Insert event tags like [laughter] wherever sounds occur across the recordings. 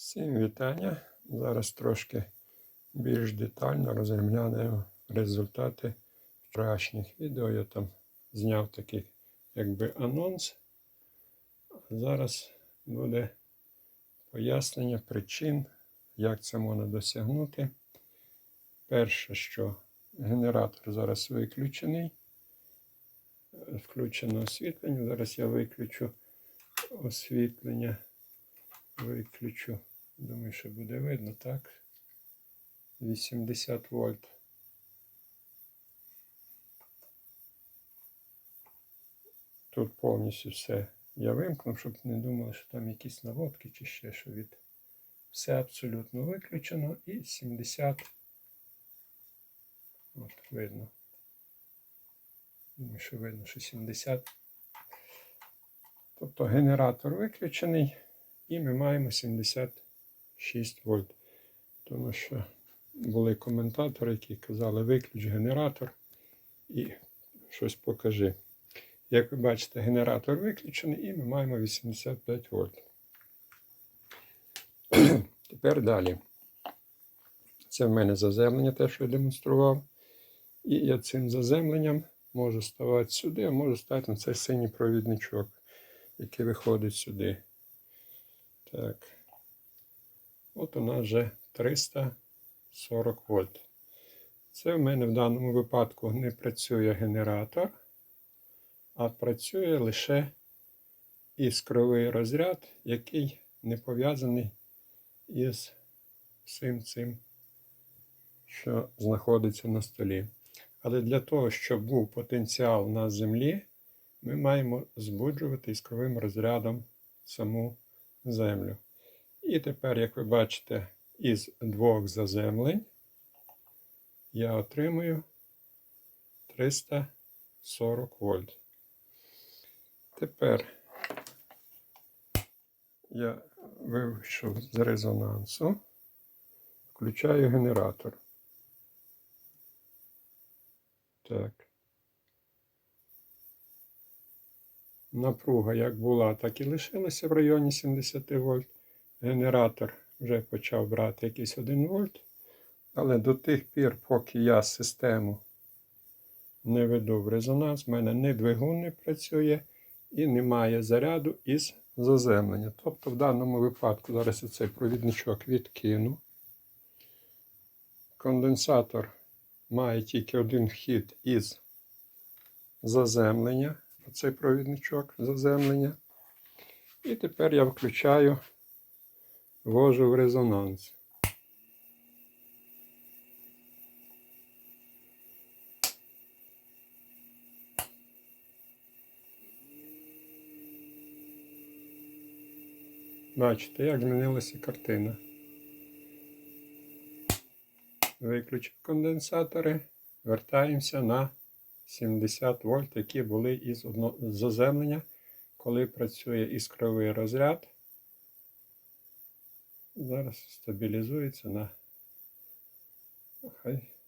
Всім вітання. Зараз трошки більш детально розглянемо результати вчорашніх відео. Я там зняв такий якби анонс. Зараз буде пояснення причин, як це можна досягнути. Перше, що генератор зараз виключений. Включено освітлення. Зараз я виключу освітлення. Виключу. Думаю, що буде видно, так? 80 вольт. Тут повністю все я вимкнув, щоб не думали, що там якісь наводки чи ще що від. Все абсолютно виключено і 70. От видно. Думаю, що видно, що 70. Тобто генератор виключений. І ми маємо 76 вольт. Тому що були коментатори, які казали, виключ генератор і щось покажи. Як ви бачите, генератор виключений і ми маємо 85 вольт. [clears throat] Тепер далі. Це в мене заземлення, те, що я демонстрував. І я цим заземленням можу ставати сюди, а можу ставити на цей синій провідничок, який виходить сюди. Так. От у нас вже 340 вольт. Це в мене в даному випадку не працює генератор, а працює лише іскровий розряд, який не пов'язаний із всім цим, що знаходиться на столі. Але для того, щоб був потенціал на землі, ми маємо збуджувати іскровим розрядом саму землю. І тепер, як ви бачите, із двох заземлень я отримую 340 вольт. Тепер я вийшов з резонансу, включаю генератор. Так. Напруга як була, так і лишилася в районі 70 вольт. Генератор вже почав брати якийсь 1 вольт. Але до тих пір, поки я систему не веду в резонанс, в мене ні двигун не працює і немає заряду із заземлення. Тобто в даному випадку зараз я цей провідничок відкину. Конденсатор має тільки один вхід із заземлення оцей провідничок заземлення. І тепер я включаю, ввожу в резонанс. Бачите, як змінилася картина. Виключив конденсатори, вертаємося на 70 вольт, які були із заземлення, коли працює іскровий розряд. Зараз стабілізується на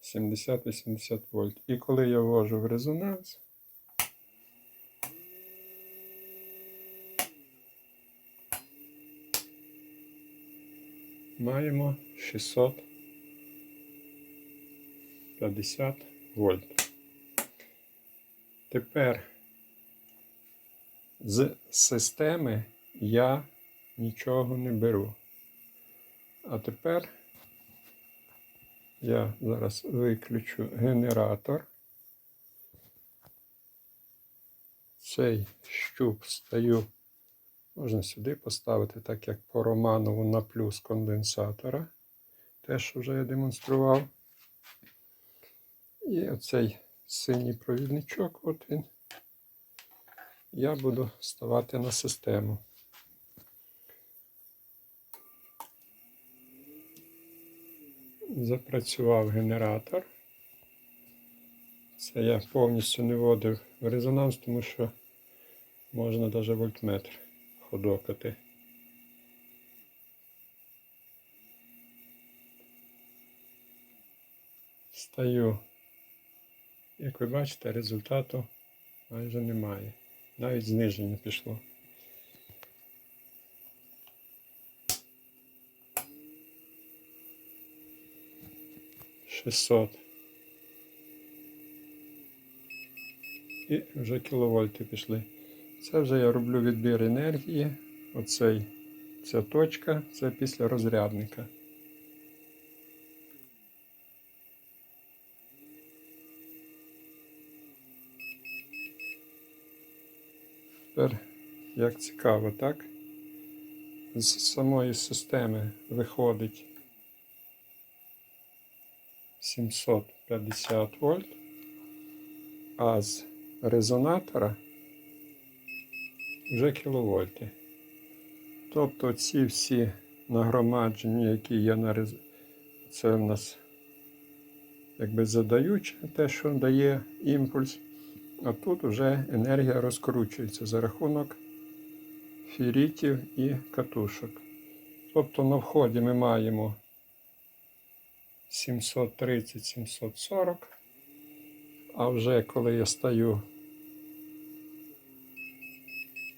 70-80 вольт. І коли я ввожу в резонанс, маємо 650 вольт. Тепер з системи я нічого не беру. А тепер я зараз виключу генератор. Цей щуп стаю, можна сюди поставити, так як по Романову на плюс конденсатора. Те, що вже я демонстрував. І оцей синій провідничок, от він. Я буду ставати на систему. Запрацював генератор. Це я повністю не вводив в резонанс, тому що можна навіть вольтметр ходокати. Стаю як ви бачите, результату майже немає. Навіть зниження пішло. 600. І вже кіловольти пішли. Це вже я роблю відбір енергії. Оцей, ця точка, це після розрядника. Тепер, як цікаво, так? З самої системи виходить 750 вольт, а з резонатора вже кіловольти. Тобто ці всі нагромадження, які є на рез... це в нас якби задаюче те, що дає імпульс. А тут вже енергія розкручується за рахунок фірітів і катушок. Тобто на вході ми маємо 730-740, а вже коли я стаю,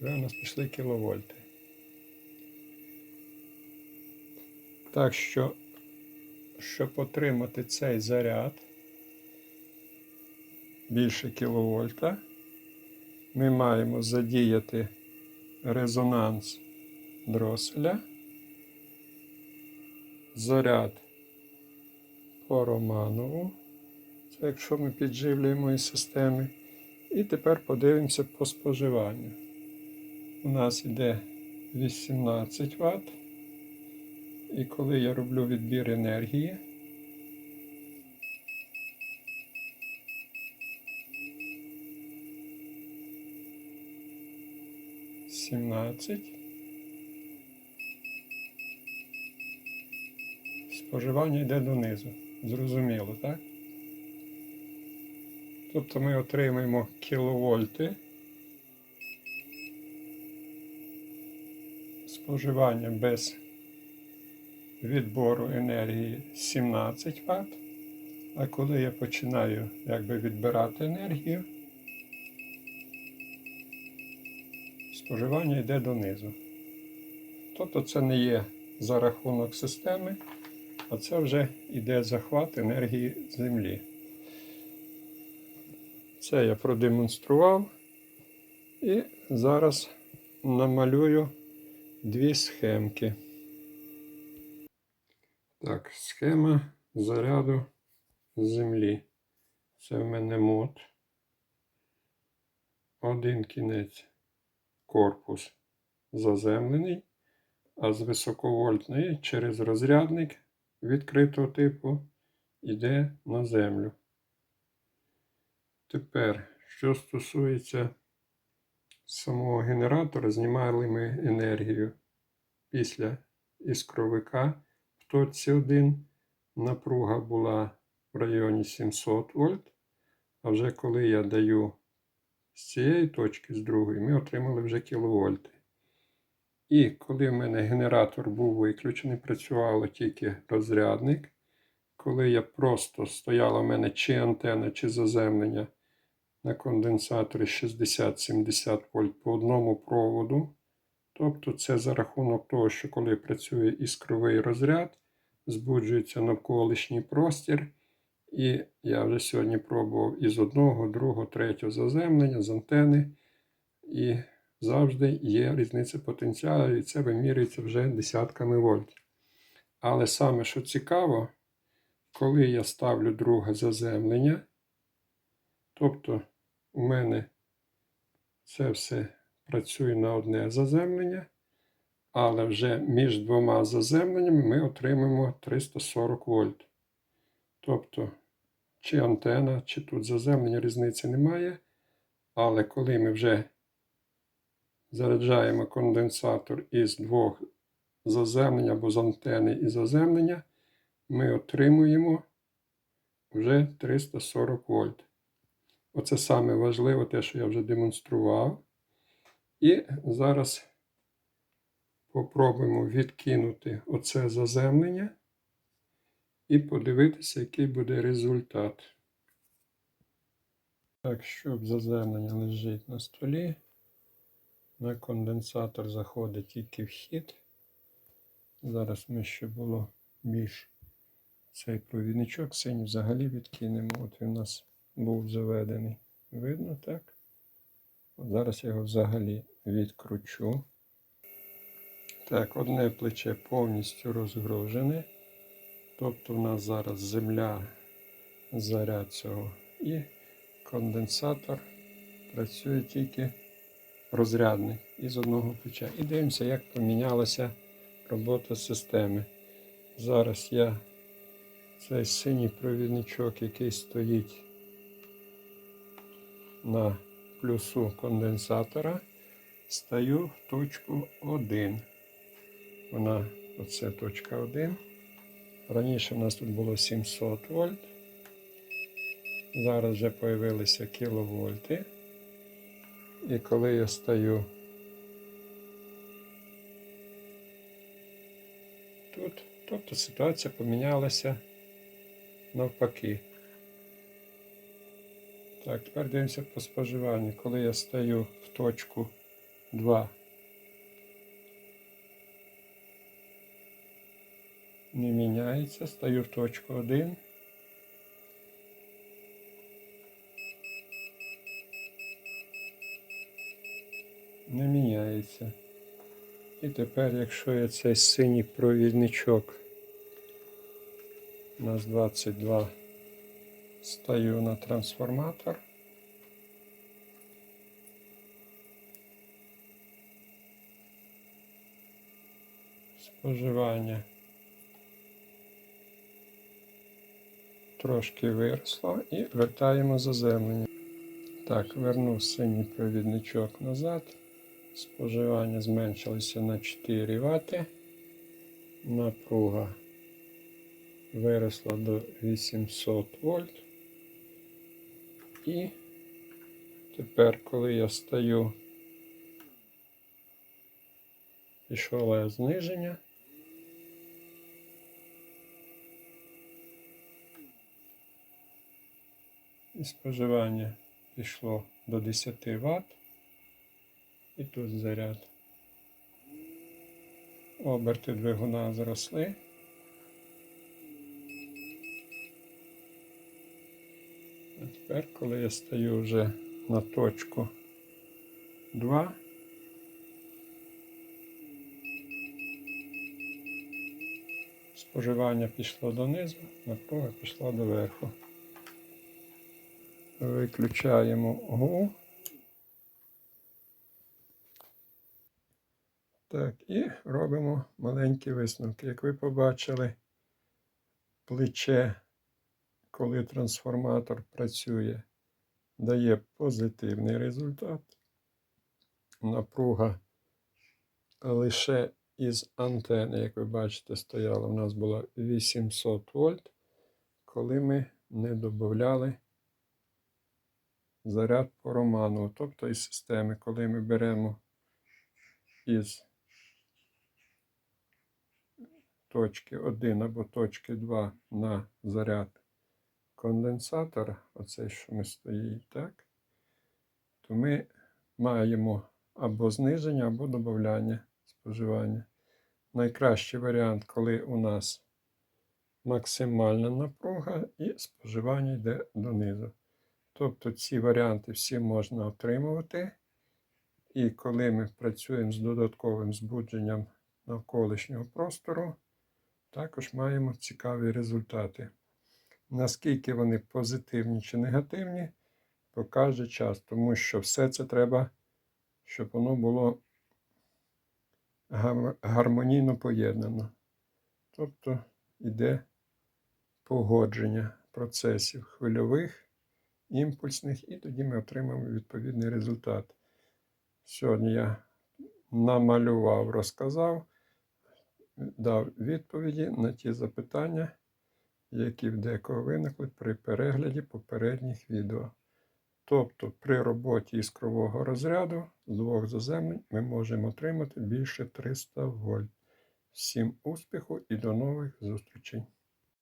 вже у нас пішли кіловольти. Так що, щоб отримати цей заряд, більше кіловольта, ми маємо задіяти резонанс дроселя, заряд по Романову. Це якщо ми підживлюємо із системи. І тепер подивимося по споживанню. У нас йде 18 Вт. І коли я роблю відбір енергії, Сімнадцять. Споживання йде донизу. Зрозуміло, так? Тобто ми отримаємо кіловольти. Споживання без відбору енергії 17 Вт. А коли я починаю якби відбирати енергію, споживання йде донизу. Тобто це не є за рахунок системи, а це вже йде захват енергії Землі. Це я продемонстрував. І зараз намалюю дві схемки. Так, схема заряду землі. Це в мене мод. Один кінець корпус заземлений, а з високовольтної через розрядник відкритого типу йде на землю. Тепер, що стосується самого генератора, знімали ми енергію після іскровика в точці 1. Напруга була в районі 700 вольт. А вже коли я даю з цієї точки, з другої, ми отримали вже кіловольти. І коли в мене генератор був виключений, працювало тільки розрядник. Коли я просто стояла в мене чи антена, чи заземлення на конденсаторі 60-70 вольт по одному проводу. Тобто це за рахунок того, що коли працює іскровий розряд, збуджується навколишній простір. І я вже сьогодні пробував із одного, другого, третього заземлення, з антени. І завжди є різниця потенціалу, і це вимірюється вже десятками вольт. Але саме що цікаво, коли я ставлю друге заземлення, тобто у мене це все працює на одне заземлення, але вже між двома заземленнями ми отримаємо 340 вольт. Тобто, чи антена, чи тут заземлення різниці немає. Але коли ми вже заряджаємо конденсатор із двох заземлень або з антени і заземлення, ми отримуємо вже 340 вольт. Оце саме важливе, те, що я вже демонстрував. І зараз попробуємо відкинути оце заземлення і подивитися, який буде результат. Так, щоб заземлення лежить на столі, на конденсатор заходить тільки вхід. Зараз ми ще було більш цей провідничок синій взагалі відкинемо. От він у нас був заведений. Видно, так? От зараз я його взагалі відкручу. Так, одне плече повністю розгружене. Тобто в нас зараз земля заряд цього. І конденсатор працює тільки розрядний із одного плеча. І дивимося, як помінялася робота системи. Зараз я цей синій провідничок, який стоїть на плюсу конденсатора, стаю в точку 1. Вона, оце точка 1. Раніше у нас тут було 700 вольт. Зараз вже появилися кіловольти. І коли я стаю тут, тобто ситуація помінялася навпаки. Так, тепер дивимося по споживанню. Коли я стаю в точку 2, не міняється, стаю в точку 1. Не міняється. І тепер, якщо я цей синій провідничок нас 22 стаю на трансформатор. Споживання трошки виросло і вертаємо заземлення. Так, вернув синій провідничок назад. Споживання зменшилося на 4 Вт. Напруга виросла до 800 вольт. І тепер, коли я стаю, пішло зниження. І споживання пішло до 10 Вт. І тут заряд. Оберти двигуна зросли. А тепер, коли я стаю вже на точку 2, споживання пішло донизу, напруга пішла доверху. Виключаємо ГУ. Так, і робимо маленькі висновки. Як ви побачили, плече, коли трансформатор працює, дає позитивний результат. Напруга лише із антени, як ви бачите, стояла, у нас була 800 вольт, коли ми не додавали заряд по роману, тобто із системи, коли ми беремо із точки 1 або точки 2 на заряд конденсатора, оцей, що ми стоїть, так, то ми маємо або зниження, або додавання споживання. Найкращий варіант, коли у нас максимальна напруга і споживання йде донизу. Тобто ці варіанти всі можна отримувати. І коли ми працюємо з додатковим збудженням навколишнього простору, також маємо цікаві результати. Наскільки вони позитивні чи негативні, покаже час, тому що все це треба, щоб воно було гармонійно поєднано. Тобто йде погодження процесів хвильових, імпульсних, і тоді ми отримаємо відповідний результат. Сьогодні я намалював, розказав дав відповіді на ті запитання, які в декого виникли при перегляді попередніх відео. Тобто при роботі іскрового розряду з двох заземлень ми можемо отримати більше 300 вольт. Всім успіху і до нових зустрічей!